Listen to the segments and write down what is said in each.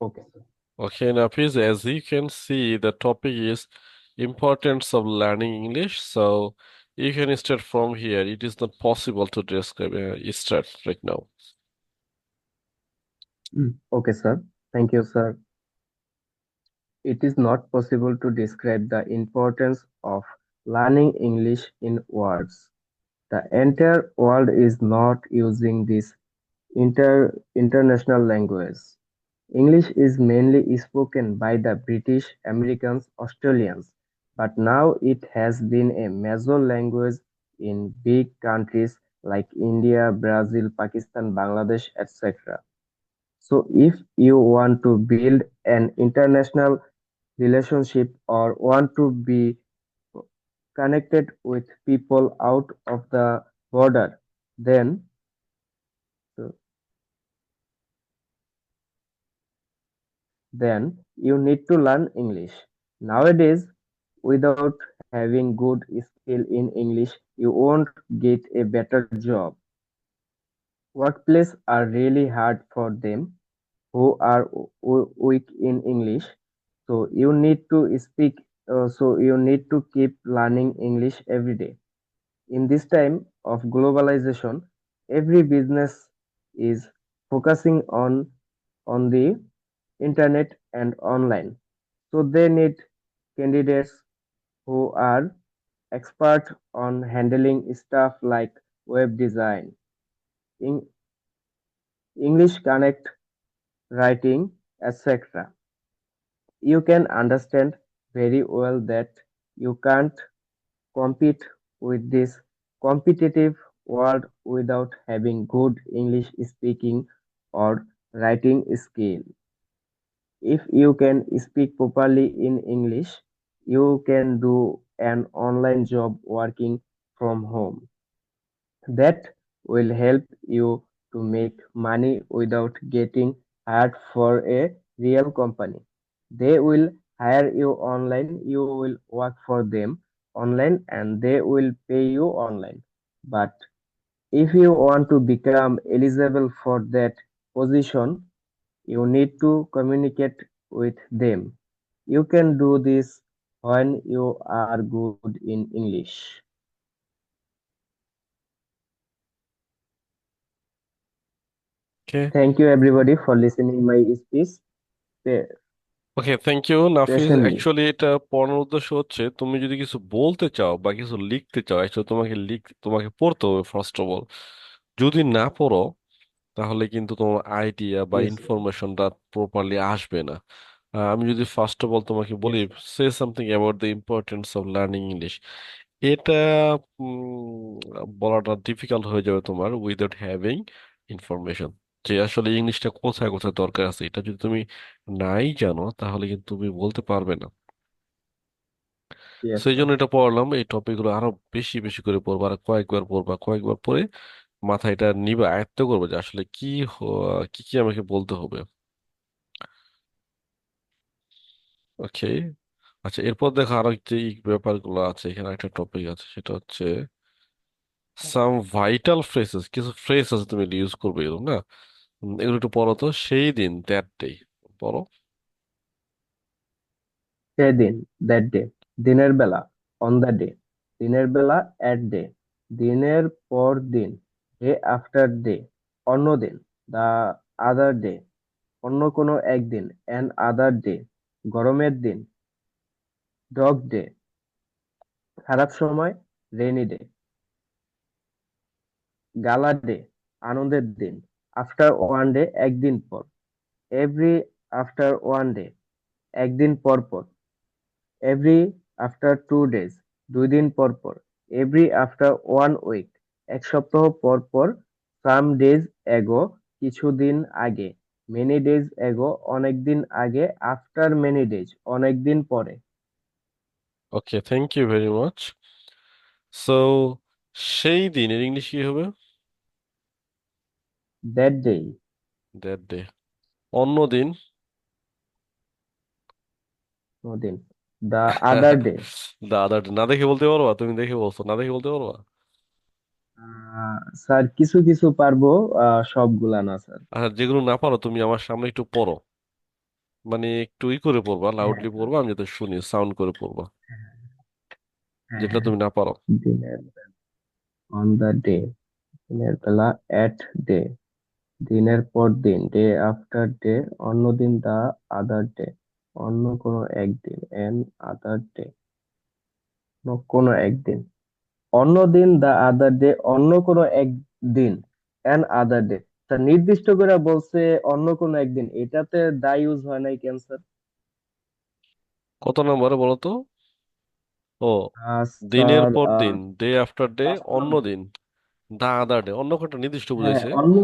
Okay, sir. Okay, Nafiz, as you can see, the topic is importance of learning English. So you can start from here. It is not possible to describe. Uh, start right now. Mm, Okay, sir. Thank you, sir. It is not possible to describe the importance of learning English in words. The entire world is not using this inter international language. English is mainly spoken by the British, Americans, Australians, but now it has been a major language in big countries like India, Brazil, Pakistan, Bangladesh, etc. So if you want to build an international relationship or want to be connected with people out of the border, then then you need to learn English. Nowadays, without having good skill in English, you won't get a better job. Workplaces are really hard for them who are weak in English. So you need to speak, uh, so you need to keep learning English every day. In this time of globalization, every business is focusing on on the internet and online. So they need candidates who are expert on handling stuff like web design, in English connect writing, etc. You can understand very well that you can't compete with this competitive world without having good English speaking or writing skill. If you can speak properly in English, you can do an online job working from home. That will help you to make money without getting hired for a real company. They will hire you online, you will work for them online, and they will pay you online. But if you want to become eligible for that position, you need to communicate with them. You can do this when you are good in English. Okay. Thank you everybody for listening my speech okay thank you patiently. Actually এটা পড়ানোর উদ্দেশ্য হচ্ছে তুমি যদি কিছু বলতে চাও বা কিছু লিখতে চাও অ্যাকচুয়ালি তোমাকে লিখ তোমাকে পড়তে হবে ফার্স্ট অফ অল যদি না পড়ো তাহলে কিন্তু তোমার আইডিয়া বা Yes. ইনফরমেশনটা প্রপারলি আসবে না। আহ, আমি যদি ফার্স্ট অফ অল তোমাকে বলি say something about the importance of learning English um উম, বলাটা ডিফিকাল্ট হয়ে যাবে তোমার উইদাউট হ্যাভিং ইনফরমেশন যে আসলে ইংলিশটা কোথায় কোথায় দরকার আছে এটা যদি তুমি নাই জানো তাহলে কিন্তু তুমি বলতে পারবে না। Yes, সেই জন্য এটা পড়লাম এই টপিকগুলো আরও বেশি বেশি করে পড়বা আর কয়েকবার পড়বা কয়েকবার পরে মাথায় এটা নিবে, আয়ত্ত করবে যে আসলে কি কি কি আমাকে বলতে হবে। ওকে আচ্ছা এরপর দেখো আরও যে ব্যাপারগুলো আছে, এখানে একটা টপিক আছে, সেটা হচ্ছে সাম ভাইটাল ফ্রেজেস কিছু ফ্রেজ আছে তুমি ইউজ করবে এরকম, না? এগুলো একটু পড়ো তো, সেই দিন দ্যাট ডে পড়ো। সেদিন দ্যাট ডে দিনের বেলা অন the ডে দিনের বেলা, at ডে দিনের পর দিন। Day আফটার ডে অন্য দিন, the other day, অন্য কোনো একদিন an আদার ডে গরমের দিন, dog ডে খারাপ সময় রেনি ডে গালা ডে আনন্দের দিন আফটার ওয়ান ডে একদিন পর এভরি আফটার ওয়ান ডে একদিন পর পর এভরি আফটার টু ডেজ দুই দিন পর পর এভরি আফটার ওয়ান উইক এক সপ্তাহ পর পর সাম ডেজ এগো কিছুদিন আগে। মেনি ডেজ এগো অনেকদিন আগে আফটার মেনি ডেজ অনেকদিন পরে। Okay thank you very much so সেই দিনের ইংলিশ কি হবে? দ্যাট ডে দ্যাট ডে অন্য দিন। দিন। দ্য আদার ডে দা আদার না দেখে বলতে পারবা? তুমি দেখে বলছো না দেখে বলতে পারবা? স্যার কিছু কিছু পারব সবগুলা না স্যার। আর যেগুলো না পারো তুমি আমার সামনে একটু পড়ো। মানে একটু ই করে পড়বা হ্যাঁ। লাউডলি পড়বা আমি যাতে শুনি সাউন্ড করে পড়বা। হ্যাঁ। যেটা হ্যাঁ তুমি না পারো। দিনের অন দ্য ডে দিনের বেলা এট ডে দিনের পর দিন ডে আফটার ডে অন্য দিন দা আদার ডে অন্য কোনো একদিন এন আদার ডে কোনো একদিন। অন্য দিন দা আদার ডে অন্য কোনো একদিন এন আদার ডে তা নির্দিষ্ট করে বলছে অন্য কোনো একদিন এটাতে দা ইউজ হয় নাই কেন স্যার? কত নম্বরে বলো তো? ও দিনের পর দিন ডে আফটার ডে অন্য দিন দা আদার ডে অন্য কোনটা নির্দিষ্ট হ্যাঁ বুঝাইছে? অন্য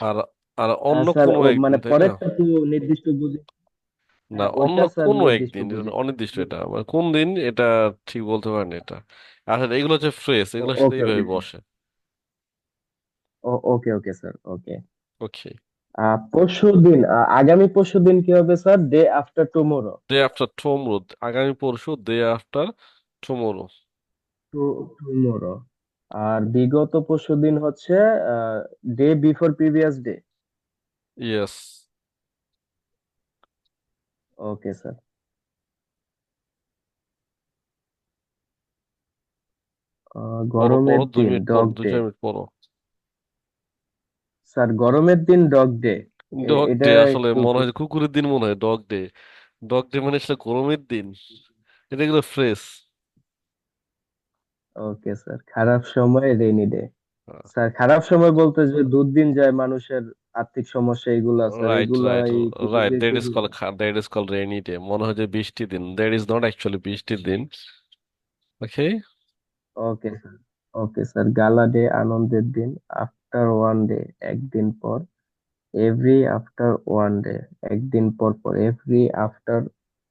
আর আর অন্য স্যার কোনো একদিন মানে তাই না? পরেরটা তো নির্দিষ্ট বুঝে না হ্যাঁ অন্য কোনো একদিন অনির্দিষ্ট এটা। মানে কোন দিন এটা ঠিক বলতে পারেন এটা। আসলে এগুলো হচ্ছে ফ্রেজ এগুলোর সাথে ওকে এইভাবে ওকে বসে। ওকে ওকে স্যার ওকে ওকে আহ পরশু দিন আহ, আগামী পরশু দিন কি হবে sir day after tomorrow day after tomorrow আগামী পরশু ডে আফটার টুমরো টুমোরো আর বিগত পরশু দিন হচ্ছে day before previous day yes okay sir পড়ো গরমের পড়ো দুই দিন মিনিট পর ডগ ডে চার মিনিট পড়ো স্যার গরমের দিন ডগ ডে ডগ এটা ডে আসলে একটু মনে হয় কুকুরের দিন মনে হয় ডগ ডে ডগ ডে মানে আসলে গরমের দিন। এটা এগুলো ফ্রেশ ওকে স্যার খারাপ সময় রেইনি ডে স্যার খারাপ সময় বলতে যে দুর্দিন যায় মানুষের আর্থিক সমস্যা এগুলা স্যার রাইট রাইট এগুলাই রাইট কুকুরদের that is call that is call rainy day মনে হয় যে বৃষ্টি দিন। দ্যাট ইজ নট অ্যাকচুয়ালি বৃষ্টির দিন। Okay okay sir okay sir gala day আনন্দের দিন আফটার ওয়ান ডে একদিন পর এভরি আফটার ওয়ান ডে একদিন পর পর এভরি আফটার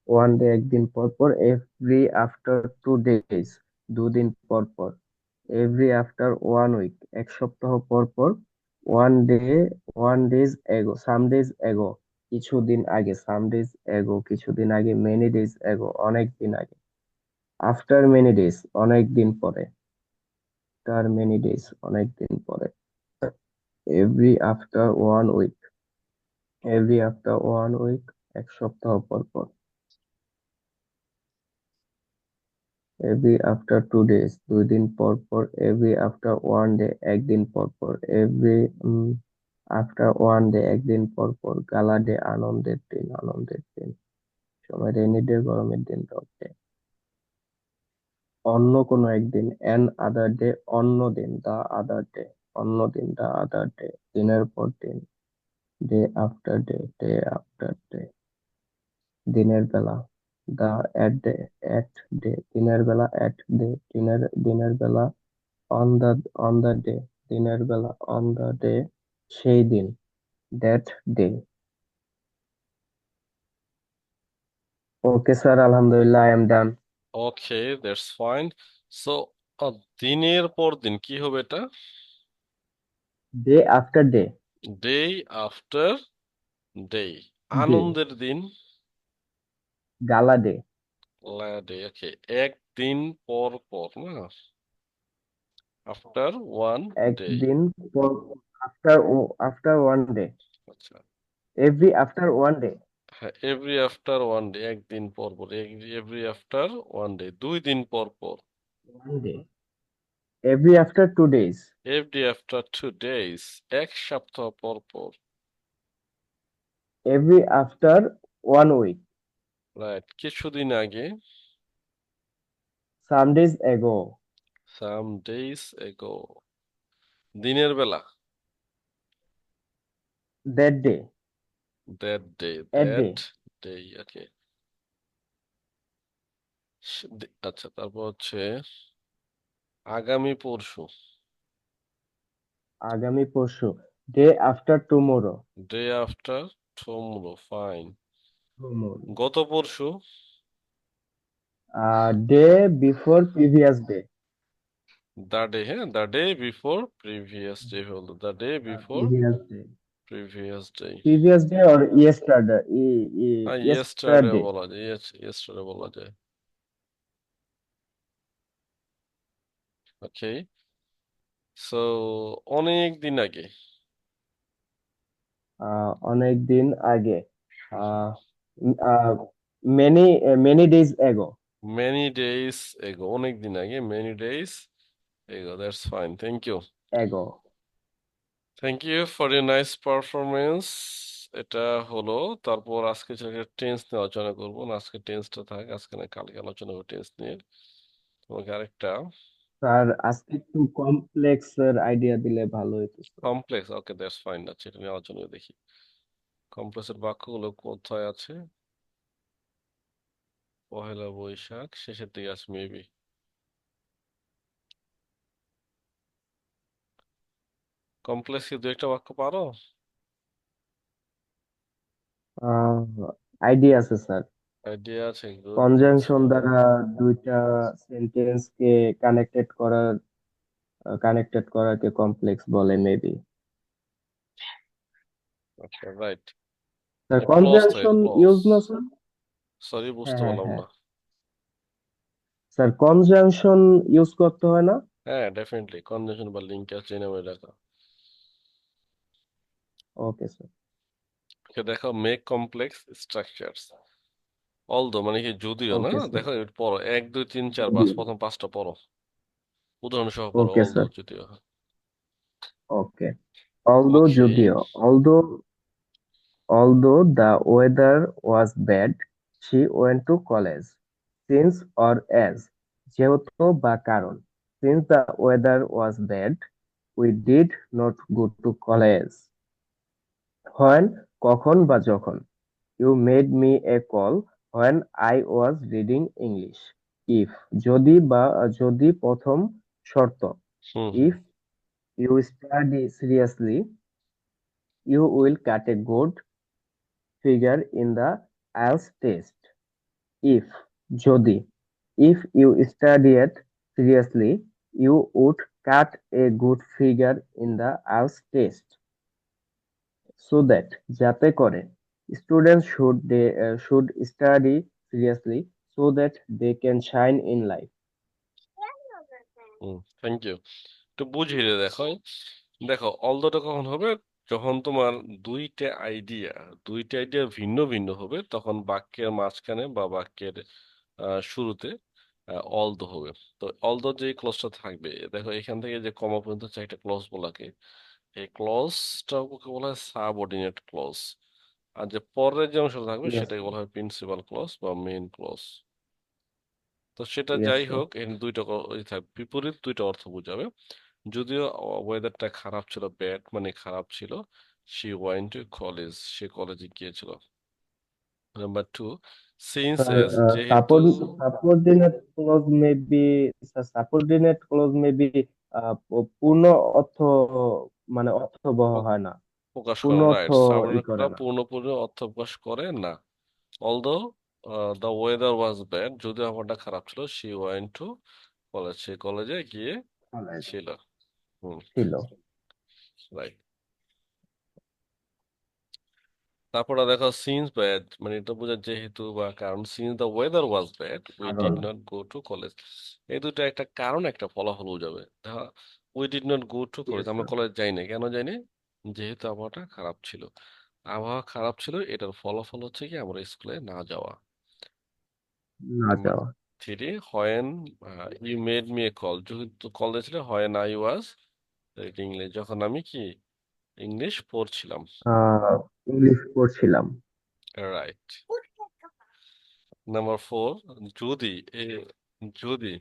ওয়ান ডে একদিন পর পর এভরি আফটার টু ডেজ দুদিন পর পর এভরি আফটার ওয়ান উইক এক সপ্তাহ পর পর one day one days ago some days ago কিছুদিন আগে সাম ডেজ এগো কিছুদিন আগে মেনি ডেজ এগো অনেক দিন আগে। আফটার মেনি ডেজ অনেক দিন পরে। আফটার মেনি ডেজ অনেক দিন পরে। Every after one week every after one week এক সপ্তাহ পর পর। এভরি আফটার টু ডেজ দুই দিন পর পর। এভরি আফটার ওয়ান ডে একদিন পর পর। এভরি আফটার ওয়ান ডে একদিন পর পর। গালা ডে আনন্দের দিন আনন্দের দিন। সময় রেনি ডে গরমের দিন ডে অন্য কোনো একদিন এন আদার ডে অন্য দিন দা আদার ডে অন্য দিন দা আদার ডে দিনের পর দিন day after day day after day দিনের বেলা দা এট ডে এট ডে দিনের বেলা এট ডে দিনের দিনের বেলা on the on the day দিনের বেলা অন দা ডে সেই দিন দ্যাট ডে ওকে স্যার আলহামদুলিল্লাহ I am done okay that's fine so দিনের পর দিন কি হবে এটা? Day after day day after day আনন্দের দিন? গালা ডে ডে ওকে একদিন পর পর না? আফটার ওয়ান ডে একদিন পর আফটার আফটার ওয়ান ডে আচ্ছা। এভরি আফটার ওয়ান ডে হ্যাঁ এভরি আফটার ওয়ান ডে একদিন পর পর এভরি আফটার ওয়ান ডে দুই দিন পর পর। One day every after two days every after two days এক সপ্তাহ পর পর। Every after one week right কিছুদিন আগে। Some days ago some days ago দিনের বেলা। That day that day at day that day okay আচ্ছা তারপর হচ্ছে আগামী পরশু। আগামী পরশু। Day after tomorrow day after tomorrow fine tomorrow গত পরশু? Day before previous day the day হ্যাঁ the day before previous day হলো। The day before previous day previous day previous day or yesterday হ্যাঁ ইয়েস্টারডে ইয়েস্টারডে বলা যায় yesterday বলা যায়. Okay so অনেক দিন আগে। অনেক দিন আগে। uh, uh, many uh, many days ago many days ago অনেক দিন আগে many days ago that's fine thank you ago thank you for your nice performance এটা হলো তারপর আজকে টেন্স নিয়ে আলোচনা করব না আজকে টেন্সটা থাক আজকে না কালকে আলোচনা করব টেন্স নিয়ে। তোমাকে আরেকটা। স্যার আজকে একটু কমপ্লেক্স এর আইডিয়া দিলে ভালো হতো কমপ্লেক্স ওকে দ্যাটস ফাইন আচ্ছা এটা নিয়ে আলোচনা দেখি। কমপ্লেক্সের বাক্যগুলো কোথায় আছে? পহেলা বৈশাখ শেষের দিকে আছে মেবি কমপ্লেক্স কি দু একটা বাক্য পারো? আইডিয়া আছে স্যার আইডিয়া আছে গুড কনজাংশন দ্বারা দুইটা সেন্টেন্স কে কানেক্টেড করার কানেক্টেড করাকে কমপ্লেক্স বলে মেবি আচ্ছা রাইট স্যার কনজাংশন ইউজ না স্যার সরি বুঝতে হ্যাঁ পারলাম হ্যাঁ। না। স্যার কনজাংশন ইউজ করতে হয় না? হ্যাঁ ডেফিনেটলি কনজাংশন বা লিঙ্ক আছে নামে রাখা। ওকে স্যার ওকে দেখো মেক কমপ্লেক্স স্ট্রাকচারস অলদো মানে কি যদিও না ওকে স্যার দেখো এটা পড়ো এক দুই তিন চার পাঁচ প্রথম পাঁচটা পড়ো উদাহরণ সহ পড়ো ওকে অলদো স্যার যদিও ওকে although ওকে যদিও although although the weather was bad she went to college since or as যেহেতু বা কারণ since the weather was bad we did not go to college When কখন বা যখন you made me a call when I was reading English if যদি বা যদি প্রথম শর্ত if you study seriously you will get a good figure in the IELTS test. If যদি if you studied seriously you would cut a good figure in the IELTS test. So that যাতে করে students should they uh, should study seriously so that they can shine in life. Thank you একটু বুঝিয়ে দেখো। দেখো অলদোটা কখন হবে? যখন তোমার দুইটা আইডিয়া দুইটা আইডিয়া ভিন্ন ভিন্ন হবে তখন বাক্যের মাঝখানে বা বাক্যের শুরুতে অলদো হবে। তো অল অলদো যে ক্লজটা থাকবে দেখো এখান থেকে যে কমা পর্যন্ত চারটা ক্লজ বলাকে এই ক্লজটা বলা হয় সাবঅর্ডিনেট ক্লজ। আর যে পরের যে অংশটা থাকবে সেটাকে বলা হয় প্রিন্সিপাল ক্লজ বা মেইন ক্লজ। তো সেটা যাই হোক এখানে দুইটা থাকবে বিপরীত দুইটা অর্থ বোঝাবে। যদিও ওয়েদারটা খারাপ ছিল ব্যাড মানে খারাপ ছিল সি ওয়েন্ট টু কলেজ সে কলেজে গিয়েছিল। Number two since as subordinate clause may be uh, পূ- পূর্ণ অর্থ মানে অর্থবহ হয় না। প্রকাশ পূর্ণ করে অর্থ রাইট ই করে না। পূর্ণপূর্ণ অর্থ প্রকাশ করে না। Although the weather was bad যদিও আবহাওয়াটা খারাপ ছিল সি ওয়েন্ট টু কলেজ সে কলেজে গিয়ে ছিল। হুম। ছিল। রাইট তারপরে দেখো সিন্স ব্যাড মানে এটা বোঝা যেহেতু বা কারণ since the weather was bad we কারণ। Did not go to college এই দুটো একটা কারণ একটা ফলাফল বোঝাবে। দেখো we did not go to college আমরা কলেজ যাইনি। কেন যাইনি? যেহেতু আবহাওয়াটা খারাপ ছিল। আবহাওয়া খারাপ ছিল এটার ফলাফল হচ্ছে কি আমরা স্কুলে না যাওয়া। না যাওয়া। Three when you made me a call যেহেতু কল দিয়েছিলে হোয়েন আই ওয়াজ ইংলিশ যখন আমি কি ইংলিশ পড়ছিলাম। ইংলিশ পড়ছিলাম। রাইট নাম্বার ফোর যদি এ যদি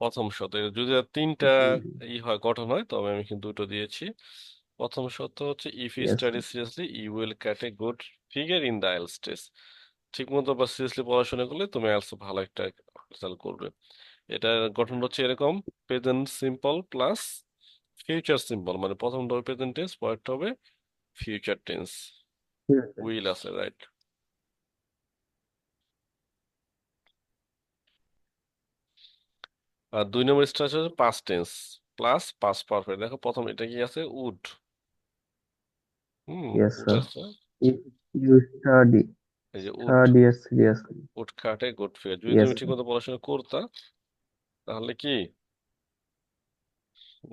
প্রথম শর্ত এ যদি তিনটা ই হয় গঠন হয় তবে আমি কিন্তু দুটো দিয়েছি। প্রথম শর্ত হচ্ছে if you study seriously you will get a good figure in the IELTS test ঠিক মতো বা সিরিয়াসলি পড়াশোনা করলে তুমি আইএলটিএস ভালো একটা রেজাল্ট করবে। এটা গঠন হচ্ছে এরকম present simple plus future simple মানে প্রথমটা হবে প্রেজেন্ট টেন্স পরেরটা হবে ফিউচার টেন্স উইল আছে রাইট আর দুই নম্বর স্ট্রাকচার হচ্ছে past tense plus past perfect দেখো প্রথম এটা কি আছে? Would hmm yes sir if you এই যে উড উড কাটে গুড যদি yes তুমি ঠিক মতো পড়াশোনা করতা তাহলে কি?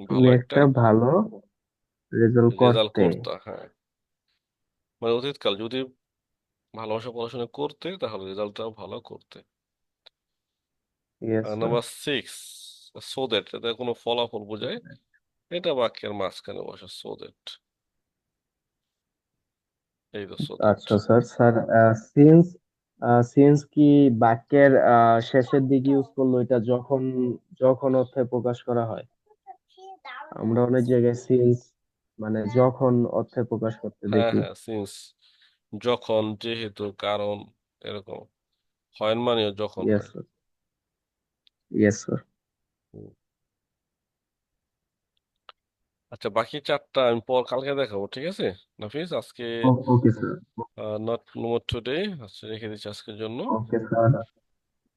তুমি একটা একটা ভালো রেজাল্ট রেজাল্ট করতে। করতা হ্যাঁ। মানে অতীতকাল যদি ভালোবাসা পড়াশোনা করতে তাহলে রেজাল্টটাও ভালো করতে। নাম্বার সিক্স সো দ্যাট এটা কোনো ফলাফল বোঝায়? এটা বাক্যের মাঝখানে বসে সো দ্যাট এই তো আচ্ছা স্যার স্যার সিন্স সিন্স কি বাক্যের আহ, শেষের দিকে ইউজ করল এটা যখন যখন অর্থে প্রকাশ করা হয়? আমরা অনেক জায়গায় সিন্স মানে যখন অর্থে প্রকাশ করতে হ্যাঁ দেখি। হ্যাঁ সিন্স যখন যেহেতু কারণ এরকম হয় মানেও যখন ইয়েস হয়। স্যার ইয়েস স্যার আচ্ছা বাকি চারটা আমি পর কালকে দেখাবো ঠিক আছে? নাফিস আজকে okay sir not note today আচ্ছা রেখে দিচ্ছি আজকের জন্য। Okay sir